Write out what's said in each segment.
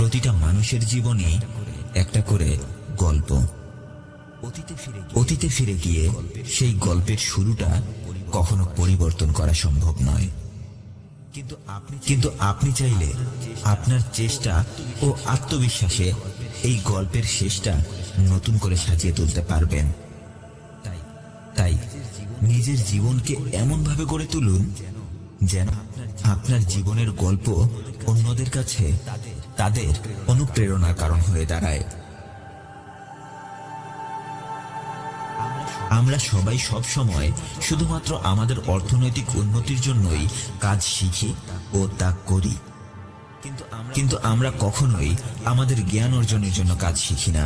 প্রতিটা মানুষের জীবনে একটা করে গল্প। অতীতে ফিরে গিয়ে সেই গল্পের শুরুটা কখনো পরিবর্তন করা সম্ভব নয়। কিন্তু আপনি কিন্তু আপনি চাইলে আপনার চেষ্টা ও আত্মবিশ্বাসে এই গল্পের শেষটা নতুন করে সাজিয়ে তুলতে পারবেন। তাই তাই নিজের জীবনকে এমনভাবে গড়ে তুলুন যেন আপনার জীবনের গল্প অন্যদের কাছে তাদের অনুপ্রেরণার কারণ হয়ে দাঁড়ায়। আমরা সবাই সব সময় শুধুমাত্র আমাদের অর্থনৈতিক উন্নতির জন্যই কাজ শিখি ও তা করি। কিন্তু আমরা কখনোই আমাদের জ্ঞান অর্জনের জন্য কাজ শিখি না।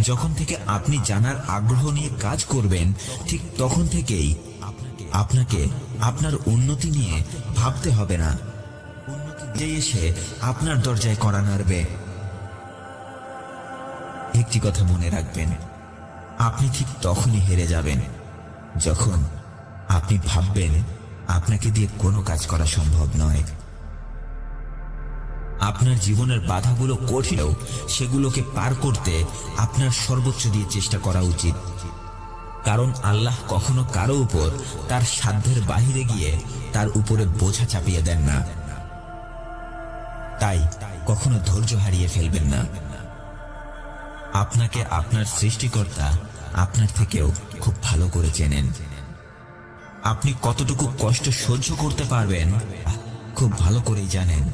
যখন থেকে আপনি জানার আগ্রহ নিয়ে কাজ করবেন, ঠিক তখন থেকেই আপনাকে আপনার উন্নতি নিয়ে ভাবতে হবে না। যে এসে আপনার দরজায় করা নাড়বে। একটি কথা মনে রাখবেন, আপনি ঠিক তখনই হেরে যাবেন যখন আপনি ভাববেন আপনাকে দিয়ে কোনো কাজ করা সম্ভব নয়। আপনার জীবনের বাধাগুলো কঠিনও সেগুলোকে পার করতে আপনার সর্বোচ্চ দিয়ে চেষ্টা করা উচিত। কারণ আল্লাহ কখনো কারও উপর তার সাধ্যের বাহিরে গিয়ে তার উপরে বোঝা চাপিয়ে দেন না। তাই কখনো ধৈর্য হারিয়ে ফেলবেন না। আপনাকে আপনার সৃষ্টিকর্তা আপনার থেকেও খুব ভালো করে চেনেন। আপনি কতটুকু কষ্ট সহ্য করতে পারবেন খুব ভালো করেই জানেন।